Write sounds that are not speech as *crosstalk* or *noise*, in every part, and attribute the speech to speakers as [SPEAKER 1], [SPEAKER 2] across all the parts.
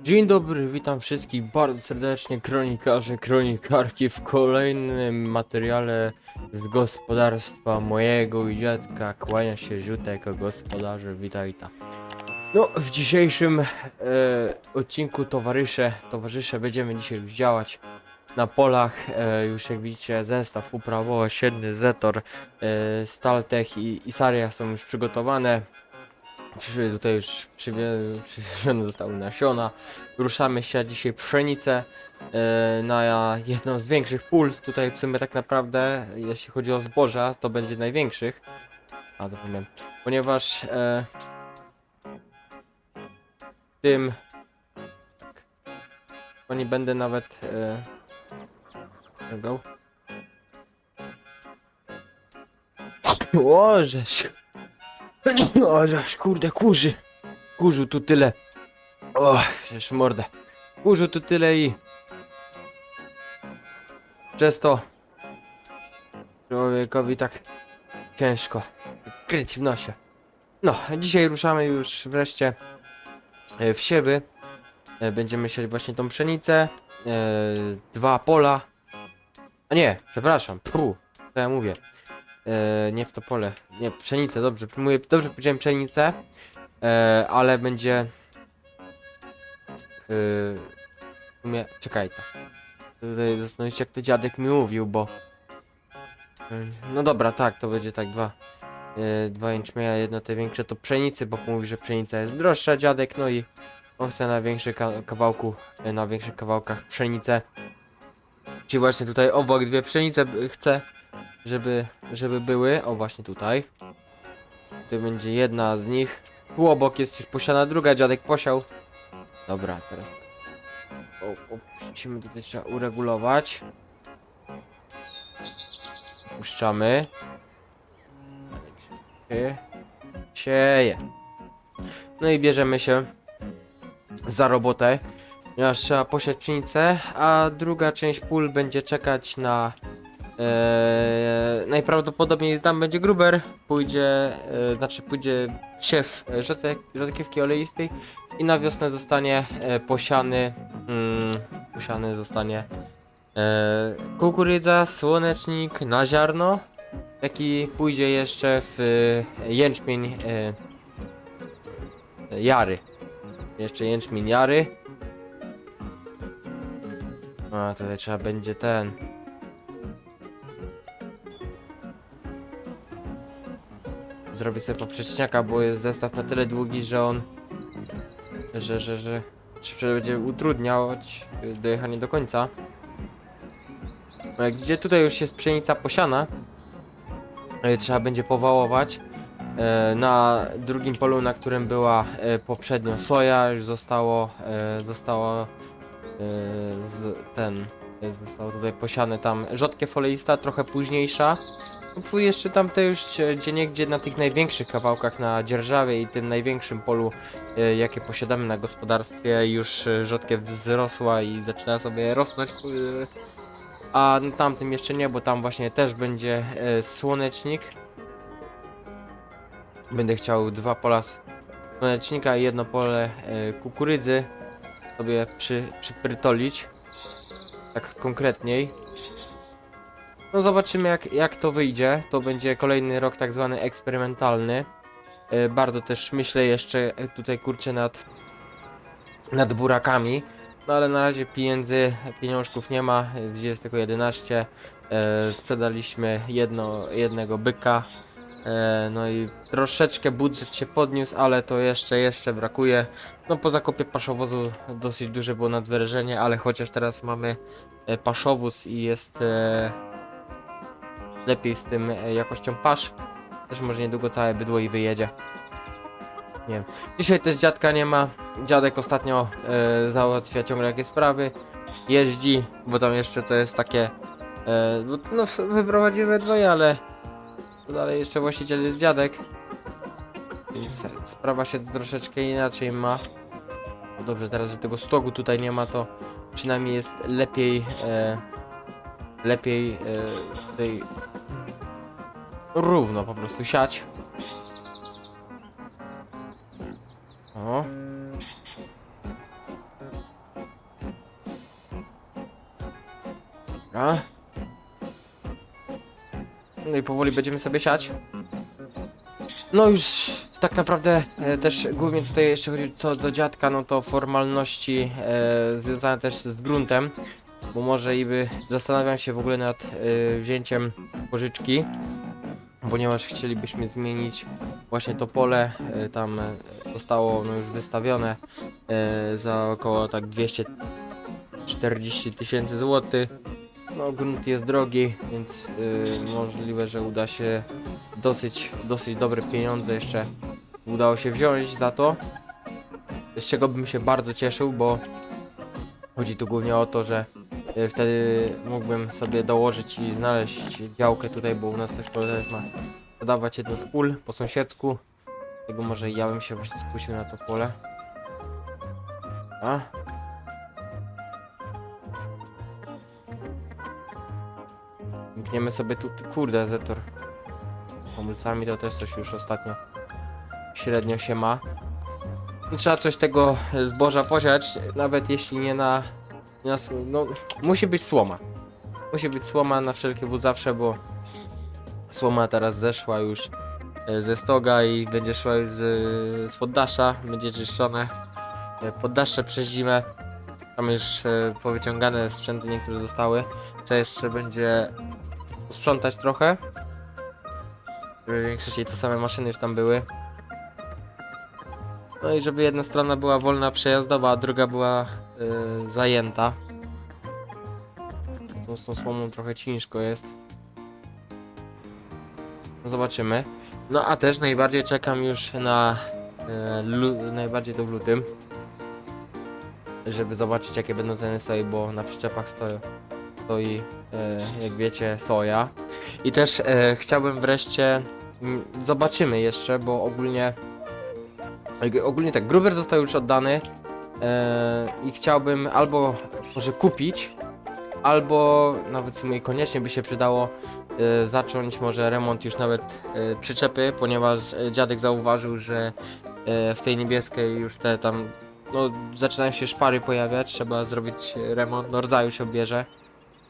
[SPEAKER 1] Dzień dobry, witam wszystkich bardzo serdecznie, kronikarze, kronikarki w kolejnym materiale z gospodarstwa mojego i dziadka. Kłania się Ziutek, gospodarze, witaj ta. No, w dzisiejszym e, odcinku towarzysze, towarzysze będziemy dzisiaj już działać na polach. E, już jak widzicie zestaw uprawowy, siedny Zetor, e, Staltech i Isaria są już przygotowane. Przy, tutaj już przywie- przywiezione zostały nasiona. Ruszamy się dzisiaj pszenicę e, na jedną z większych pól. Tutaj w sumie tak naprawdę, jeśli chodzi o zboża, to będzie największych. A zapomniałem. Ponieważ e, tym to nie będę nawet e, go. O, żeś. O, żeś, kurde, kurzy. Kurzu tu tyle. O, przecież mordę. Kurzu tu tyle i... Przez to... Człowiekowi tak... Ciężko. Kryć w nosie. No, dzisiaj ruszamy już wreszcie e, w siewy. E, Będziemy siać właśnie tą pszenicę. e, Dwa pola. A nie, przepraszam. Pru, co ja mówię. E, nie w to pole. Nie, pszenicę, dobrze. Mówię, dobrze powiedziałem pszenicę. E, ale będzie Yy, w sumie, czekaj tak. Tutaj zastanowić jak to dziadek mi mówił, bo... No dobra, tak, to będzie tak dwa... Dwa jęczmienia, jedno te większe to pszenicy, bo mówi, że pszenica jest droższa dziadek, no i on chce na większym ka kawałku, na większych kawałkach pszenicę. Czyli właśnie tutaj obok dwie pszenice chcę, żeby, żeby były, o właśnie tutaj. To będzie jedna z nich. Tu obok jest już posiana druga, dziadek posiał. Dobra, teraz. O, o, musimy tutaj trzeba uregulować. Puszczamy. Sieje. No i bierzemy się za robotę. Ponieważ trzeba posiać pszenicę, a druga część pól będzie czekać na Eee, najprawdopodobniej tam będzie gruber, pójdzie, e, znaczy pójdzie siew e, rzotek, rzodkiewki oleistej i na wiosnę zostanie e, posiany, mm, posiany zostanie e, kukurydza, słonecznik na ziarno, jaki pójdzie jeszcze w e, jęczmień e, jary. Jeszcze jęczmień jary. A tutaj trzeba będzie ten. Zrobię sobie poprzeczniaka, bo jest zestaw na tyle długi, że on że, że, że, że będzie utrudniać y, dojechanie do końca. Jak Gdzie tutaj już jest pszenica posiana, y, trzeba będzie powałować. E, Na drugim polu, na którym była e, poprzednio soja, już zostało, e, zostało e, ten, e, zostało tutaj posiane tam rzodkie foleista, trochę późniejsza. Tu jeszcze tamte już gdzie niegdzie na tych największych kawałkach na dzierżawie i tym największym polu e, jakie posiadamy na gospodarstwie już e, rzodkiew wzrosła i zaczyna sobie rosnąć e, a na tamtym jeszcze nie, bo tam właśnie też będzie e, słonecznik. Będę chciał dwa pola słonecznika i jedno pole e, kukurydzy sobie przy, przyprytolić. Tak konkretniej no zobaczymy jak, jak to wyjdzie. To będzie kolejny rok tak zwany eksperymentalny. E, bardzo też myślę jeszcze e, tutaj kurczę nad nad burakami. No ale na razie pieniędzy, pieniążków nie ma. Gdzie jest tylko 11. E, sprzedaliśmy jedno, jednego byka. No i troszeczkę budżet się podniósł, ale to jeszcze, jeszcze brakuje. No po zakupie paszowozu dosyć duże było nadwyrężenie, ale chociaż teraz mamy paszowóz i jest lepiej z tym e, jakością pasz. Też może niedługo całe bydło i wyjedzie. Nie wiem. Dzisiaj też dziadka nie ma. Dziadek ostatnio e, załatwia ciągle jakieś sprawy. Jeździ, bo tam jeszcze to jest takie. E, no, no wyprowadziły we dwoje, ale dalej jeszcze właściciel jest dziadek. Więc sprawa się troszeczkę inaczej ma. No dobrze, teraz, że tego stogu tutaj nie ma, to przynajmniej jest lepiej. E, lepiej e, tutaj równo po prostu siać. O. Dobra. No i powoli będziemy sobie siać. No już tak naprawdę e, też głównie tutaj jeszcze chodzi co do dziadka, no to formalności e, związane też z gruntem, bo może i by zastanawiam się w ogóle nad e, wzięciem pożyczki ponieważ chcielibyśmy zmienić właśnie to pole, e, tam e, zostało no już wystawione e, za około tak 240 tysięcy złotych. No grunt jest drogi, więc możliwe, że uda się dosyć, dosyć dobre pieniądze jeszcze udało się wziąć za to. Z czego bym się bardzo cieszył, bo chodzi tu głównie o to, że wtedy mógłbym sobie dołożyć i znaleźć działkę tutaj, bo u nas też też ma podawać jedno z pól po sąsiedzku. Tego może ja bym się właśnie skusił na to pole. A? Mkniemy sobie tu, kurde, Zetor. Pomulcami to też coś już ostatnio średnio się ma. Trzeba coś tego zboża posiać, nawet jeśli nie na, no, musi być słoma. Musi być słoma na wszelkie wód zawsze, bo słoma teraz zeszła już e, ze stoga i będzie szła z, z poddasza, będzie czyszczone e, poddasze przez zimę. Tam już e, powyciągane sprzęty niektóre zostały. Trzeba jeszcze będzie sprzątać trochę. W większości te same maszyny już tam były. No i żeby jedna strona była wolna przejazdowa, a druga była y, zajęta. To z tą słomą trochę ciężko jest. No zobaczymy. No a też najbardziej czekam już na y, lu- najbardziej to w lutym. Żeby zobaczyć jakie będą ceny soi, bo na przyczepach stoją, stoi e, jak wiecie, soja. I też e, chciałbym wreszcie, mm, zobaczymy jeszcze, bo ogólnie, ogólnie tak, Gruber został już oddany i chciałbym albo może kupić, albo nawet sumie koniecznie by się przydało e, zacząć może remont już nawet e, przyczepy, ponieważ e, dziadek zauważył, że e, w tej niebieskiej już te tam, no zaczynają się szpary pojawiać, trzeba zrobić remont, no rodzaju się bierze.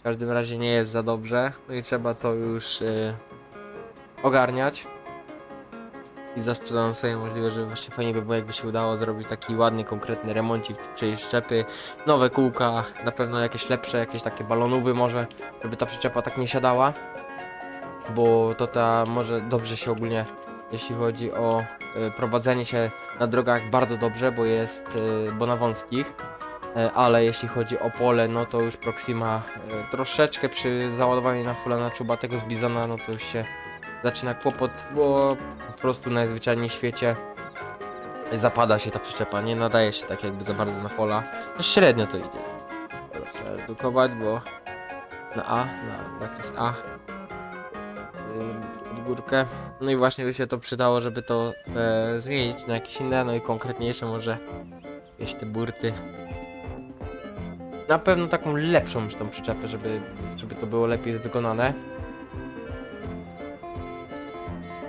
[SPEAKER 1] W każdym razie nie jest za dobrze. No i trzeba to już ogarniać. I za sprzedaną sobie możliwe, że właśnie fajnie by było jakby się udało zrobić taki ładny, konkretny remoncik, czyli szczepy, nowe kółka, na pewno jakieś lepsze, jakieś takie balonówy może, żeby ta przyczepa tak nie siadała. Bo to ta może dobrze się ogólnie, jeśli chodzi o y, prowadzenie się na drogach bardzo dobrze, bo jest, y, bo na wąskich. E, ale jeśli chodzi o pole, no to już Proxima e, troszeczkę przy załadowaniu na fulla na czubatego z Bizona, no to już się zaczyna kłopot, bo po prostu najzwyczajniej w świecie zapada się ta przyczepa, nie nadaje się tak jakby za bardzo na pola. Średnio to idzie. Trzeba redukować, bo na A, na zakres A pod górkę. No i właśnie by się to przydało, żeby to e, zmienić na jakieś inne, no i konkretniejsze może jakieś te burty na pewno taką lepszą już tą przyczepę, żeby, żeby to było lepiej wykonane.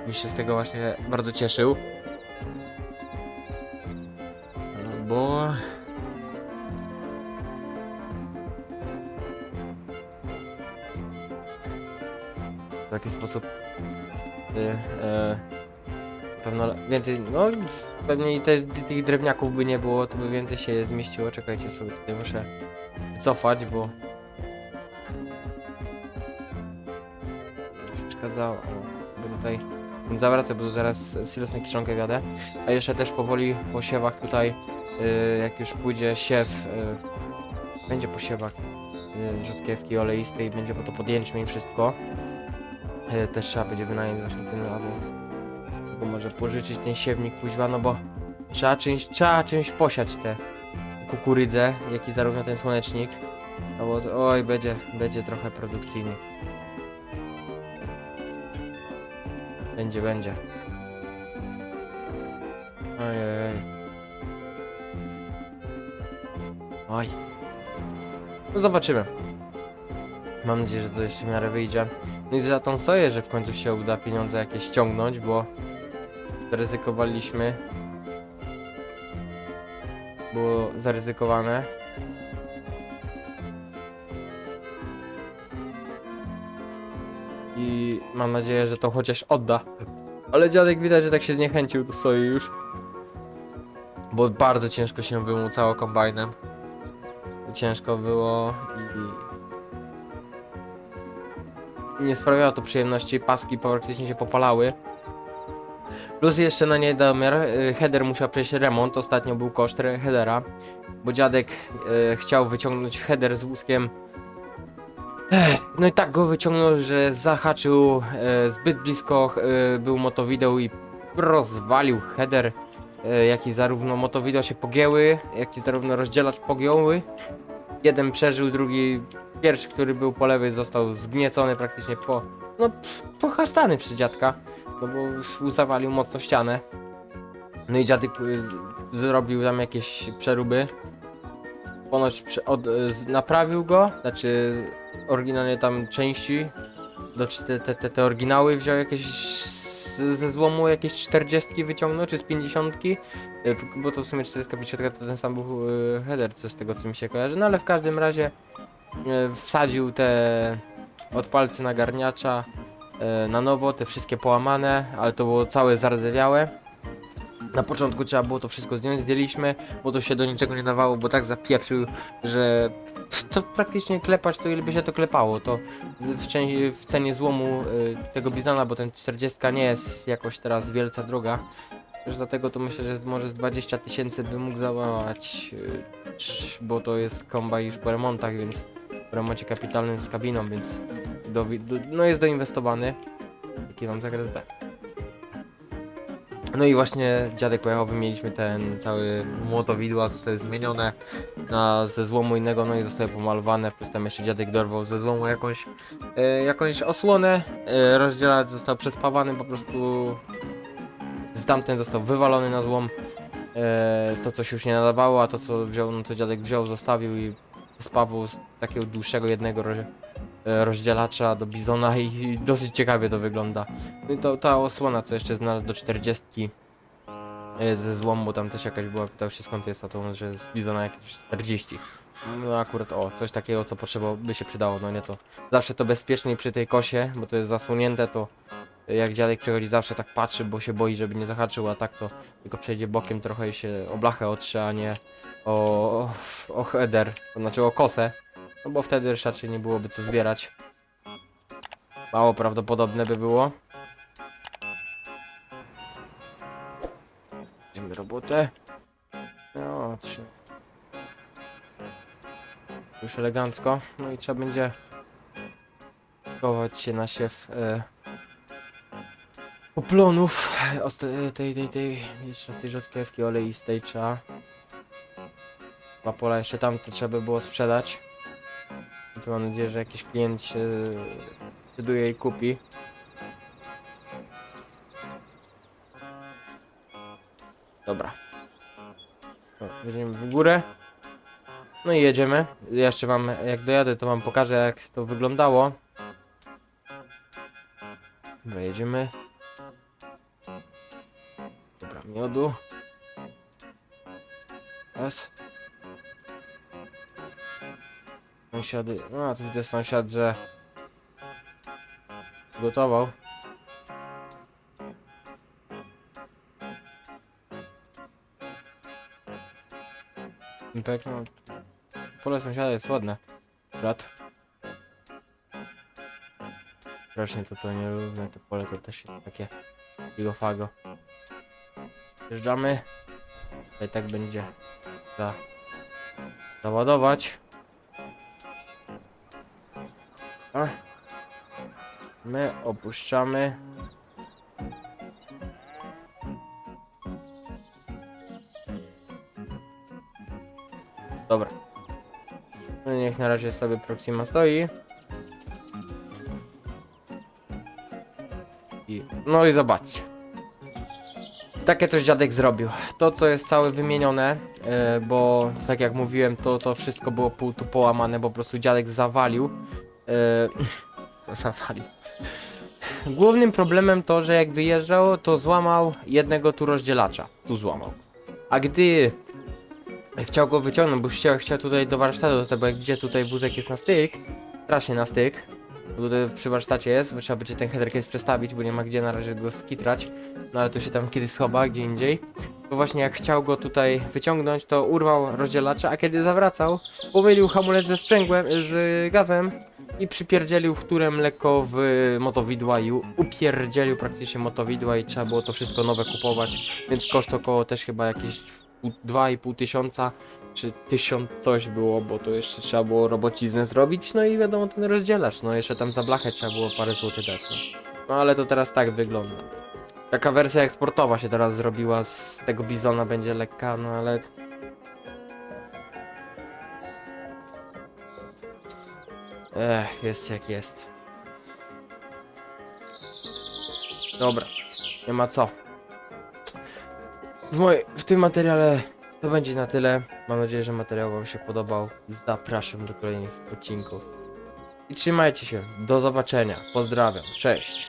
[SPEAKER 1] Mi się z tego właśnie bardzo cieszył. Bo... W taki sposób y, e, pewno więcej, no pewnie i też tych drewniaków by nie było, to by więcej się zmieściło. Czekajcie sobie, tutaj muszę cofać, bo przeszkadzało, o, bo tutaj zawracę, bo zaraz silos na kiszonkę wiadę, a jeszcze też powoli po siewach tutaj, y, jak już pójdzie siew, y, będzie po siewach y, rzodkiewki oleistej, będzie po to podjęczmy i wszystko, też trzeba będzie wynająć właśnie ten albo, albo może pożyczyć ten siewnik kuźwa, no bo trzeba czymś, trzeba czymś posiać te kukurydzę, jak i zarówno ten słonecznik. No bo to, oj, będzie, będzie trochę produkcyjny. Będzie, będzie. Ojej. Oj. No zobaczymy. Mam nadzieję, że to jeszcze w miarę wyjdzie. No i za tą soję, że w końcu się uda pieniądze jakieś ściągnąć, bo ryzykowaliśmy było zaryzykowane. I mam nadzieję, że to chociaż odda. Ale dziadek widać, że tak się zniechęcił do stoi już. Bo bardzo ciężko się wymłucało kombajnem. Ciężko było i nie sprawiało to przyjemności, paski praktycznie się popalały. Plus jeszcze na niedomiar, y, header musiał przejść remont, ostatnio był koszt headera, bo dziadek y, chciał wyciągnąć header z wózkiem. Ech, No i tak go wyciągnął, że zahaczył e, zbyt blisko e, był motowideł i rozwalił header, e, jak i zarówno motowideł się pogięły, jak i zarówno rozdzielacz pogięły. Jeden przeżył, drugi pierwszy, który był po lewej został zgniecony praktycznie po, no pff, pochastany przez dziadka, no bo zawalił mocno ścianę. No i dziadek z- zrobił tam jakieś przeróby. Ponoć od, y, z- naprawił go, znaczy oryginalnie tam części, do, czy te, te, te, te oryginały wziął jakieś z, ze złomu jakieś 40 wyciągnął, czy z 50, y, bo to w sumie 40 to ten sam był y, header, co z tego co mi się kojarzy, no ale w każdym razie wsadził te odpalce nagarniacza y, na nowo, te wszystkie połamane, ale to było całe zardzewiałe. Na początku trzeba było to wszystko zdjąć, zdjęliśmy, bo to się do niczego nie dawało, bo tak zapieprzył, że to praktycznie klepać to ile by się to klepało, to w, w cenie złomu y, tego bizona, bo ten 40 nie jest jakoś teraz wielca droga, też dlatego to myślę, że może z 20 tysięcy by mógł załamać, y, bo to jest komba już po remontach, więc w remoncie kapitalnym z kabiną, więc do, do, no jest doinwestowany. Jaki mam zakres B. No i właśnie dziadek pojechał, wymieniliśmy ten cały młotowidła, zostały zmienione na ze złomu innego, no i zostały pomalowane, plus tam jeszcze dziadek dorwał ze złomu jakąś, e, jakąś osłonę, e, rozdzielacz został przespawany po prostu, z tamten został wywalony na złom, e, to się już nie nadawało, a to co wziął, no to dziadek wziął, zostawił i spawał z takiego dłuższego jednego roz, e, rozdzielacza do bizona i, dosyć ciekawie to wygląda. No i to, ta osłona, co jeszcze znalazł do 40 e, ze złomu, tam też jakaś była, pytał się skąd jest, a to że z bizona jakieś 40. No akurat o, coś takiego, co potrzeba by się przydało, no nie to. Zawsze to bezpieczniej przy tej kosie, bo to jest zasłonięte, to jak dziadek przychodzi zawsze tak patrzy, bo się boi, żeby nie zahaczył, a tak to tylko przejdzie bokiem trochę i się o blachę otrze, a nie o, o header, to znaczy o kosę, no bo wtedy raczej nie byłoby co zbierać. Mało prawdopodobne by było. Idziemy robotę. No, trzy. Już elegancko. No i trzeba będzie chować się na siew e, poplonów osta- tej, tej, tej, jeszcze z tej rzodkiewki oleistej trzeba. Dwa pola jeszcze tamte trzeba by było sprzedać. Więc mam nadzieję, że jakiś klient się decyduje i kupi. Dobra. O, Jedziemy w górę. No i jedziemy. Jeszcze wam, jak dojadę, to wam pokażę, jak to wyglądało. Dobra, jedziemy. Dobra, miodu. Raz. Sąsiady, no a tu widzę sąsiad, że gotował. Impek, no, pole sąsiada jest ładne. Brat. Strasznie to to nierówne, to pole to też jest takie figo-fago. Wjeżdżamy. Tutaj tak będzie za, załadować. A. My opuszczamy. Dobra. No niech na razie sobie Proxima stoi. I, no i zobaczcie. Takie coś dziadek zrobił. To co jest całe wymienione, e, bo tak jak mówiłem, to, to wszystko było pół tu połamane, bo po prostu dziadek zawalił. E, *laughs* zawalił. Głównym problemem to, że jak wyjeżdżał, to złamał jednego tu rozdzielacza. Tu złamał. A gdy chciał go wyciągnąć, bo chciał, chciał tutaj do warsztatu, bo jak widzicie tutaj wózek jest na styk, strasznie na styk, Tutaj przy warsztacie jest, bo trzeba będzie ten header case przestawić, bo nie ma gdzie na razie go skitrać. No ale to się tam kiedyś schowa, gdzie indziej. To właśnie jak chciał go tutaj wyciągnąć, to urwał rozdzielacza, a kiedy zawracał, pomylił hamulec ze sprzęgłem, z gazem i przypierdzielił wtórem lekko w motowidła i upierdzielił praktycznie motowidła i trzeba było to wszystko nowe kupować, więc koszt około też chyba jakieś pół- 2,5 tysiąca czy tysiąc coś było, bo to jeszcze trzeba było robociznę zrobić, no i wiadomo ten rozdzielacz, no jeszcze tam za blachę trzeba było parę złotych dać, no. no ale to teraz tak wygląda. Taka wersja eksportowa się teraz zrobiła z tego bizona będzie lekka, no ale Ech, jest jak jest. Dobra, nie ma co. W, moj, w tym materiale to będzie na tyle. Mam nadzieję, że materiał Wam się podobał. Zapraszam do kolejnych odcinków. I trzymajcie się. Do zobaczenia. Pozdrawiam. Cześć.